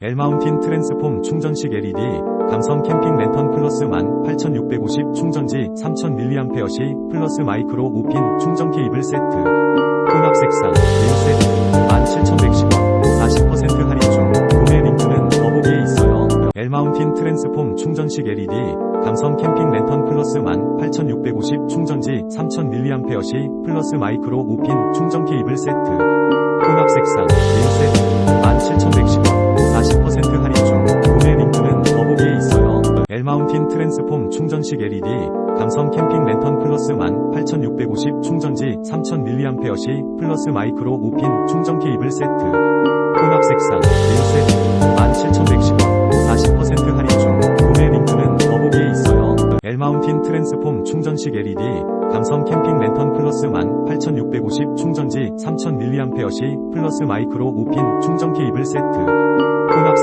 엘마운틴 트랜스폼 충전식 LED, 감성 캠핑 랜턴 플러스 18,650 충전지 3,000mAh 플러스 마이크로 5핀 충전 케이블 세트. 혼합 색상, 링 세트 17,110원, 40% 할인 중, 구매 링크는 더보기에 있어요. 엘마운틴 트랜스폼 충전식 LED, 감성 캠핑 랜턴 플러스 18,650 충전지 3,000mAh 플러스 마이크로 5핀 충전 케이블 세트. 엘마운틴 트랜스폼 충전식 LED, 감성 캠핑 랜턴 플러스 18,650 충전지 3,000mAh 플러스 마이크로 5핀 충전 케이블 세트. 혼합 색상, 링 세트 17,110원, 40% 할인 중, 구매 링크는 더보기에 있어요. 엘마운틴 트랜스폼 충전식 LED, 감성 캠핑 랜턴 플러스 18,650 충전지 3,000mAh 플러스 마이크로 5핀 충전 케이블 세트. 혼합